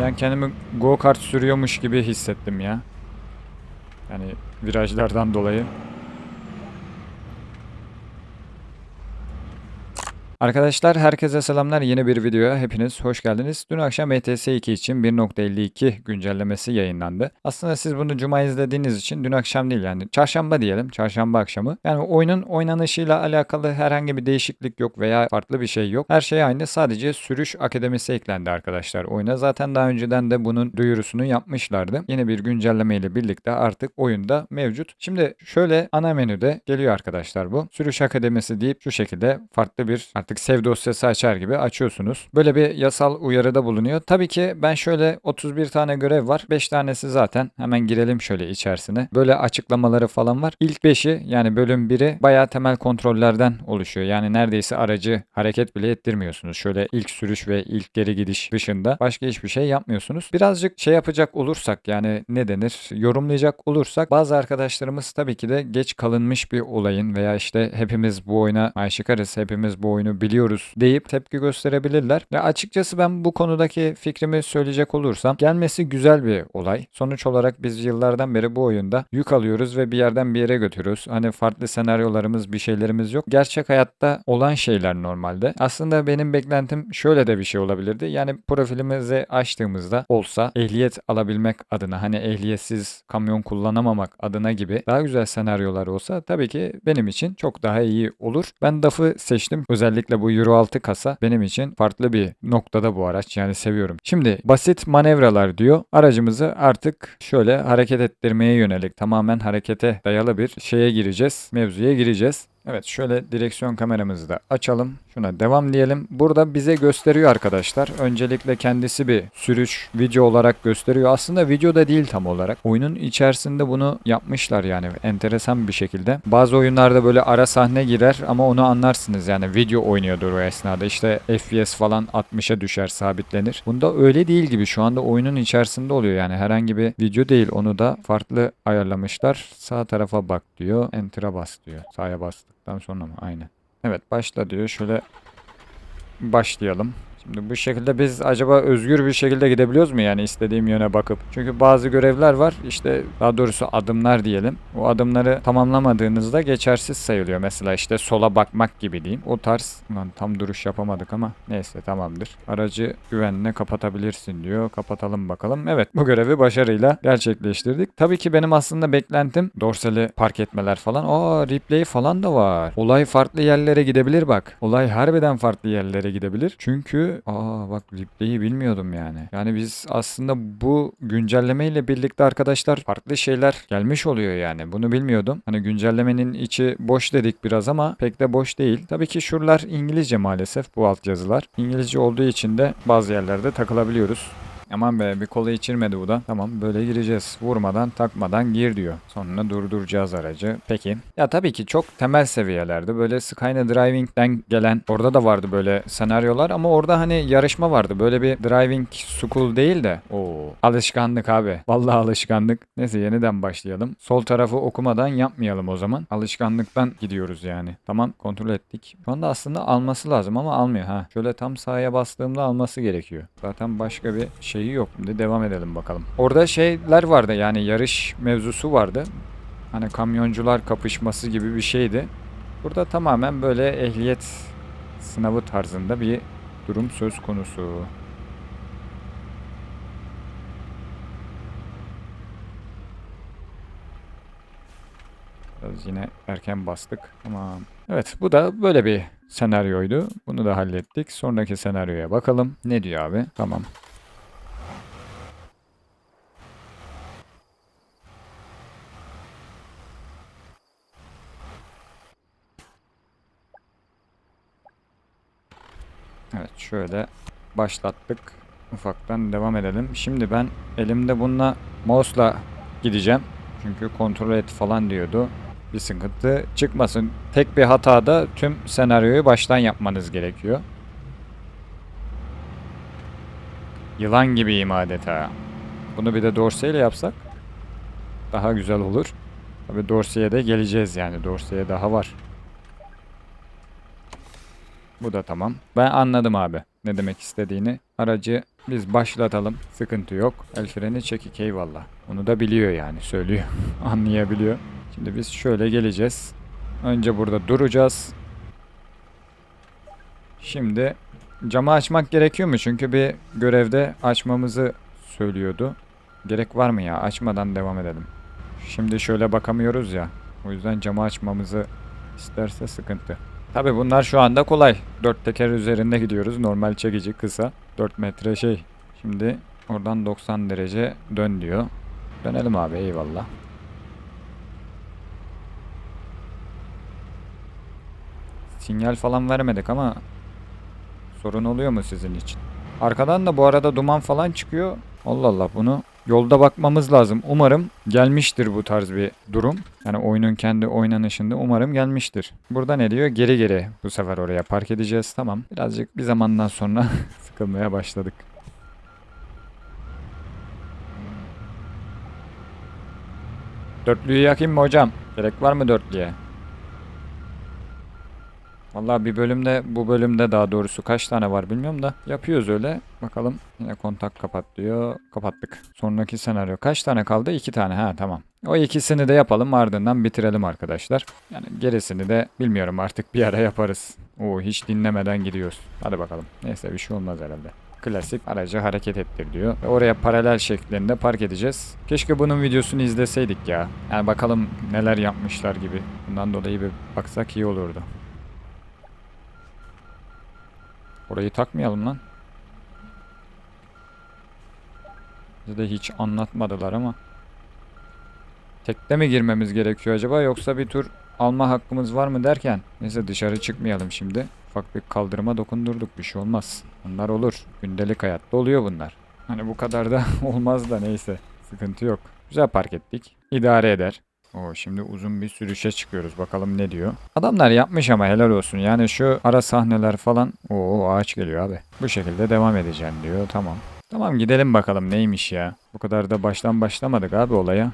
Ben kendimi go kart sürüyormuş gibi hissettim ya. Yani virajlardan dolayı. Arkadaşlar herkese selamlar. Yeni bir videoya hepiniz hoş geldiniz. Dün akşam ETS 2 için 1.52 güncellemesi yayınlandı. Aslında siz bunu cuma izlediğiniz için dün akşam değil yani çarşamba diyelim. Çarşamba akşamı. Yani oyunun oynanışıyla alakalı herhangi bir değişiklik yok veya farklı bir şey yok. Her şey aynı. Sadece sürüş akademisi eklendi arkadaşlar oyuna. Zaten daha önceden de bunun duyurusunu yapmışlardı. Yeni bir güncelleme ile birlikte artık oyunda mevcut. Şimdi şöyle ana menüde geliyor arkadaşlar bu. Sürüş akademisi deyip şu şekilde farklı bir sev dosyası açar gibi açıyorsunuz. Böyle bir yasal uyarıda bulunuyor. Tabii ki ben şöyle 31 tane görev var. 5 tanesi zaten. Hemen girelim şöyle içerisine. Böyle açıklamaları falan var. İlk 5'i yani bölüm 1'i bayağı temel kontrollerden oluşuyor. Yani neredeyse aracı hareket bile ettirmiyorsunuz. Şöyle ilk sürüş ve ilk geri gidiş dışında başka hiçbir şey yapmıyorsunuz. Birazcık şey yapacak olursak yani ne denir yorumlayacak olursak bazı arkadaşlarımız tabii ki de geç kalınmış bir olayın veya işte hepimiz bu oyuna aşikarız, hepimiz bu oyunu biliyoruz deyip tepki gösterebilirler. Ya açıkçası ben bu konudaki fikrimi söyleyecek olursam gelmesi güzel bir olay. Sonuç olarak biz yıllardan beri bu oyunda yük alıyoruz ve bir yerden bir yere götürüyoruz. Hani farklı senaryolarımız, bir şeylerimiz yok. Gerçek hayatta olan şeyler normalde. Aslında benim beklentim şöyle de bir şey olabilirdi. Yani profilimizi açtığımızda olsa ehliyet alabilmek adına hani ehliyetsiz kamyon kullanamamak adına gibi daha güzel senaryolar olsa tabii ki benim için çok daha iyi olur. Ben DAF'ı seçtim. Özellikle bu Euro 6 kasa benim için farklı bir noktada bu araç. Yani seviyorum. Şimdi basit manevralar diyor. Aracımızı artık şöyle hareket ettirmeye yönelik tamamen harekete dayalı bir şeye gireceğiz. Mevzuya gireceğiz. Evet şöyle direksiyon kameramızı da açalım. Şuna devam diyelim. Burada bize gösteriyor arkadaşlar. Öncelikle kendisi bir sürüş video olarak gösteriyor. Aslında video da değil tam olarak. Oyunun içerisinde bunu yapmışlar yani enteresan bir şekilde. Bazı oyunlarda böyle ara sahne girer ama onu anlarsınız yani video oynuyordur o esnada. İşte FPS falan 60'a düşer sabitlenir. Bunda öyle değil gibi şu anda oyunun içerisinde oluyor yani herhangi bir video değil onu da farklı ayarlamışlar. Sağ tarafa bak diyor. Enter'a bas diyor. Sağa bastıktan sonra mı? Aynen. Evet başla diyor. Şöyle başlayalım. Bu şekilde biz acaba özgür bir şekilde gidebiliyoruz mu yani istediğim yöne bakıp? Çünkü bazı görevler var işte daha doğrusu adımlar diyelim. O adımları tamamlamadığınızda geçersiz sayılıyor. Mesela işte sola bakmak gibi diyeyim. O tarz lan tam duruş yapamadık ama neyse tamamdır. Aracı güvenle kapatabilirsin diyor. Kapatalım bakalım. Evet bu görevi başarıyla gerçekleştirdik. Tabii ki benim aslında beklentim dorsali park etmeler falan. Aa replay falan da var. Olay farklı yerlere gidebilir bak. Olay harbiden farklı yerlere gidebilir. Çünkü aa bak replay'i bilmiyordum yani. Yani biz aslında bu güncelleme ile birlikte arkadaşlar farklı şeyler gelmiş oluyor yani. Bunu bilmiyordum. Hani güncellemenin içi boş dedik biraz ama pek de boş değil. Tabii ki şuralar İngilizce maalesef bu altyazılar. İngilizce olduğu için de bazı yerlerde takılabiliyoruz. Aman be bir kola içirmedi bu da. Tamam böyle gireceğiz. Vurmadan takmadan gir diyor. Sonra durduracağız aracı. Peki. Ya tabii ki çok temel seviyelerde böyle Skyline Driving'den gelen orada da vardı böyle senaryolar ama orada hani yarışma vardı. Böyle bir driving school değil de o alışkanlık abi. Vallahi alışkanlık. Neyse yeniden başlayalım. Sol tarafı okumadan yapmayalım o zaman. Alışkanlıktan gidiyoruz yani. Tamam kontrol ettik. Şu anda aslında alması lazım ama almıyor ha. Şöyle tam sağa bastığımda alması gerekiyor. Zaten başka bir şeyi yok. Şimdi devam edelim bakalım. Orada şeyler vardı yani yarış mevzusu vardı. Hani kamyoncular kapışması gibi bir şeydi. Burada tamamen böyle ehliyet sınavı tarzında bir durum söz konusu. Biraz yine erken bastık ama evet bu da böyle bir senaryoydu. Bunu da hallettik. Sonraki senaryoya bakalım. Ne diyor abi? Tamam. Evet şöyle başlattık. Ufaktan devam edelim. Şimdi ben elimde bununla mouse'la gideceğim. Çünkü kontrol et falan diyordu. Bir sıkıntı çıkmasın. Tek bir hatada tüm senaryoyu baştan yapmanız gerekiyor. Yılan gibiyim adeta. Bunu bir de Dorsey ile yapsak daha güzel olur. Tabii Dorsey'e de geleceğiz yani. Dorsey'e daha var. Bu da tamam. Ben anladım abi ne demek istediğini. Aracı Biz başlatalım. Sıkıntı yok. El freni çekik eyvallah. Onu da biliyor yani söylüyor. Anlayabiliyor. Şimdi biz şöyle geleceğiz. Önce burada duracağız. Şimdi camı açmak gerekiyor mu? Çünkü bir görevde açmamızı söylüyordu. Gerek var mı ya? Açmadan devam edelim. Şimdi şöyle bakamıyoruz ya. O yüzden camı açmamızı isterse sıkıntı. Tabi bunlar şu anda kolay. Dört teker üzerinde gidiyoruz. Normal çekici kısa. 4 metre şey. Şimdi oradan 90 derece dön diyor. Dönelim abi eyvallah. Sinyal falan vermedik ama sorun oluyor mu sizin için? Arkadan da bu arada duman falan çıkıyor. Allah Allah bunu yolda bakmamız lazım. Umarım gelmiştir bu tarz bir durum. Yani oyunun kendi oynanışında umarım gelmiştir. Burada ne diyor? Geri geri bu sefer oraya park edeceğiz. Tamam. Birazcık bir zamandan sonra sıkılmaya başladık. Dörtlüyü yakayım mı hocam? Gerek var mı dörtlüye? Vallahi bir bölümde bu bölümde daha doğrusu kaç tane var bilmiyorum da yapıyoruz öyle. Bakalım yine kontak kapat diyor. Kapattık. Sonraki senaryo kaç tane kaldı? İki tane ha tamam. O ikisini de yapalım ardından bitirelim arkadaşlar. Yani gerisini de bilmiyorum artık bir ara yaparız. Oo hiç dinlemeden gidiyoruz. Hadi bakalım. Neyse bir şey olmaz herhalde. Klasik aracı hareket ettir diyor. Ve oraya paralel şeklinde park edeceğiz. Keşke bunun videosunu izleseydik ya. Yani bakalım neler yapmışlar gibi. Bundan dolayı bir baksak iyi olurdu. Orayı takmayalım lan. Bize de hiç anlatmadılar ama. Tekte mi girmemiz gerekiyor acaba yoksa bir tur alma hakkımız var mı derken. Neyse dışarı çıkmayalım şimdi. Ufak bir kaldırıma dokundurduk bir şey olmaz. Bunlar olur. Gündelik hayatta oluyor bunlar. Hani bu kadar da olmaz da neyse. Sıkıntı yok. Güzel park ettik. İdare eder. Oo, şimdi uzun bir sürüşe çıkıyoruz. Bakalım ne diyor. Adamlar yapmış ama helal olsun. Yani şu ara sahneler falan. Oo ağaç geliyor abi. Bu şekilde devam edeceğim diyor. Tamam. Tamam gidelim bakalım neymiş ya. Bu kadar da baştan başlamadık abi olaya.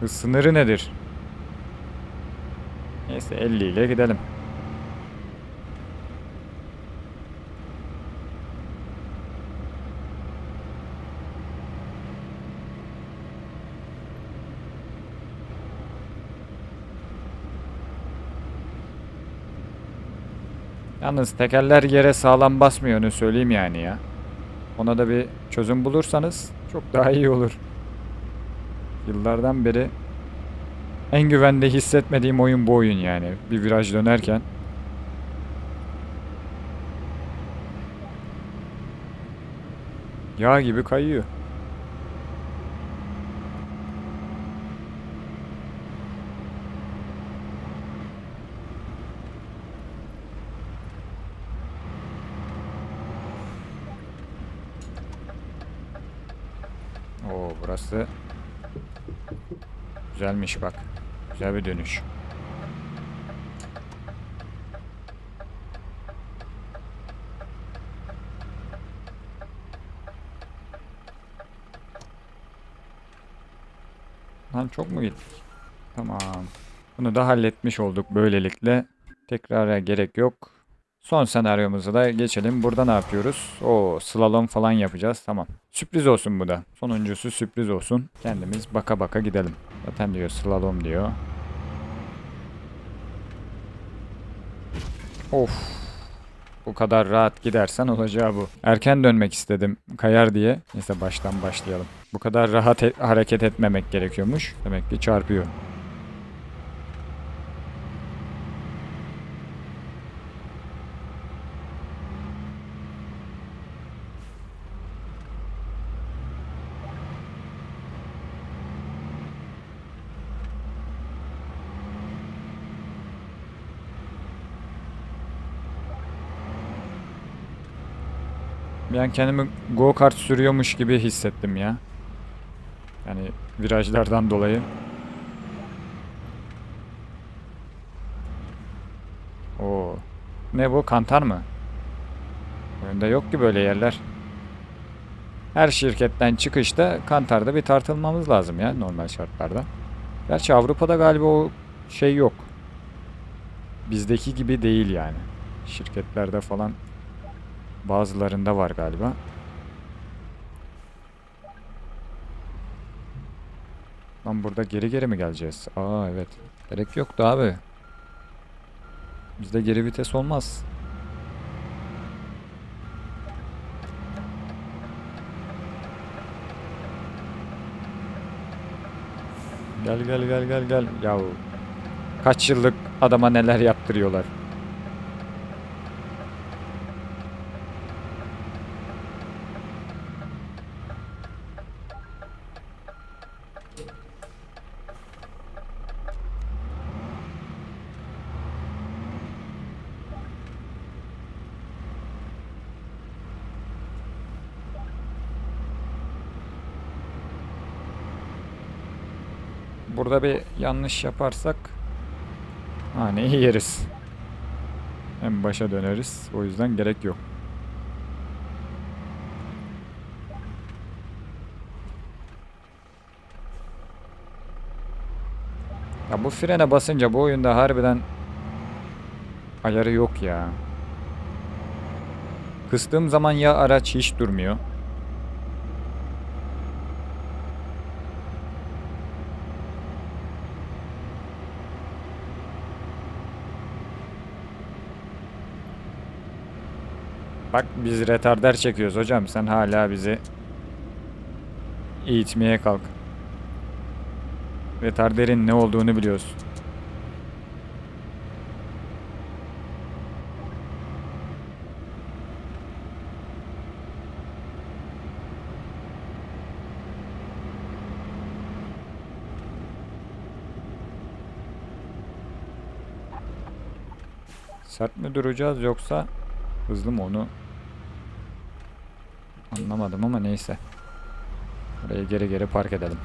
Hız sınırı nedir? Neyse 50 ile gidelim. Yalnız tekerler yere sağlam basmıyor onu söyleyeyim yani ya. Ona da bir çözüm bulursanız çok daha iyi olur. Yıllardan beri en güvende hissetmediğim oyun bu oyun yani. Bir viraj dönerken. Yağ gibi kayıyor. Oo burası güzelmiş bak. Güzel bir dönüş. Lan çok mu gittik? Tamam. Bunu da halletmiş olduk böylelikle. Tekrara gerek yok. Son senaryomuza da geçelim. Burada ne yapıyoruz? O slalom falan yapacağız. Tamam. Sürpriz olsun bu da. Sonuncusu sürpriz olsun. Kendimiz baka baka gidelim. Zaten diyor slalom diyor. Of. Bu kadar rahat gidersen olacağı bu. Erken dönmek istedim kayar diye. Neyse baştan başlayalım. Bu kadar rahat e- hareket etmemek gerekiyormuş. Demek ki çarpıyor. Ben kendimi go kart sürüyormuş gibi hissettim ya. Yani virajlardan dolayı. Oo. Ne bu? Kantar mı? Önde yok ki böyle yerler. her şirketten çıkışta Kantar'da bir tartılmamız lazım ya normal şartlarda. Gerçi Avrupa'da galiba o şey yok. Bizdeki gibi değil yani. Şirketlerde falan bazılarında var galiba. Lan burada geri geri mi geleceğiz? Aa evet. Gerek yoktu abi. Bizde geri vites olmaz. Gel gel gel gel gel. Yahu kaç yıllık adama neler yaptırıyorlar. Burada bir yanlış yaparsak haneyi yeriz. En başa döneriz. O yüzden gerek yok. Ya bu frene basınca bu oyunda harbiden ayarı yok ya. Kıstığım zaman ya araç hiç durmuyor. Bak biz retarder çekiyoruz hocam. Sen hala bizi eğitmeye kalk. Retarderin ne olduğunu biliyorsun. Sert mi duracağız yoksa hızlı mı onu anlamadım ama neyse. Buraya geri geri park edelim.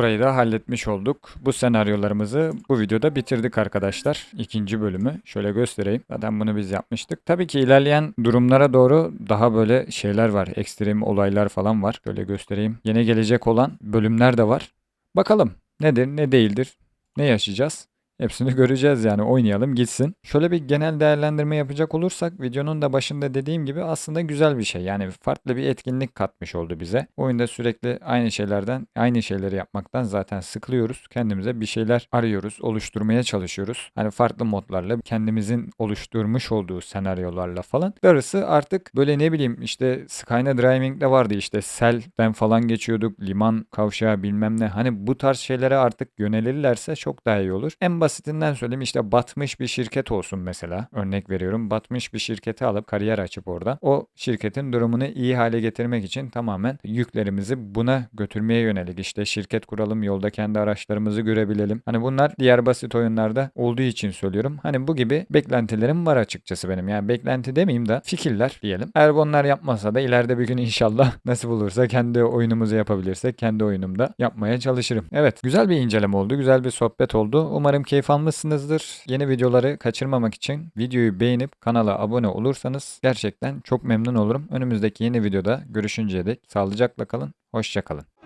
Burayı da halletmiş olduk. Bu senaryolarımızı bu videoda bitirdik arkadaşlar. İkinci bölümü şöyle göstereyim. Zaten bunu biz yapmıştık. Tabii ki ilerleyen durumlara doğru daha böyle şeyler var. Ekstrem olaylar falan var. Şöyle göstereyim. Yeni gelecek olan bölümler de var. Bakalım nedir ne değildir. Ne yaşayacağız? Hepsini göreceğiz yani oynayalım gitsin. Şöyle bir genel değerlendirme yapacak olursak videonun da başında dediğim gibi aslında güzel bir şey. Yani farklı bir etkinlik katmış oldu bize. Oyunda sürekli aynı şeylerden aynı şeyleri yapmaktan zaten sıkılıyoruz. Kendimize bir şeyler arıyoruz, oluşturmaya çalışıyoruz. Hani farklı modlarla kendimizin oluşturmuş olduğu senaryolarla falan. Darısı artık böyle ne bileyim işte Skyna Driving'de vardı işte Sel'den falan geçiyorduk. Liman kavşağı bilmem ne. Hani bu tarz şeylere artık yönelirlerse çok daha iyi olur. En basitinden söyleyeyim işte batmış bir şirket olsun mesela. Örnek veriyorum. Batmış bir şirketi alıp kariyer açıp orada o şirketin durumunu iyi hale getirmek için tamamen yüklerimizi buna götürmeye yönelik işte şirket kuralım, yolda kendi araçlarımızı görebilelim. Hani bunlar diğer basit oyunlarda olduğu için söylüyorum. Hani bu gibi beklentilerim var açıkçası benim. Yani beklenti demeyeyim de fikirler diyelim. Eğer bunlar yapmasa da ileride bir gün inşallah nasip olursa kendi oyunumuzu yapabilirsek kendi oyunumda yapmaya çalışırım. Evet güzel bir inceleme oldu. Güzel bir sohbet oldu. Umarım keyif almışsınızdır. Yeni videoları kaçırmamak için videoyu beğenip kanala abone olursanız gerçekten çok memnun olurum. Önümüzdeki yeni videoda görüşünceye dek sağlıcakla kalın. Hoşçakalın.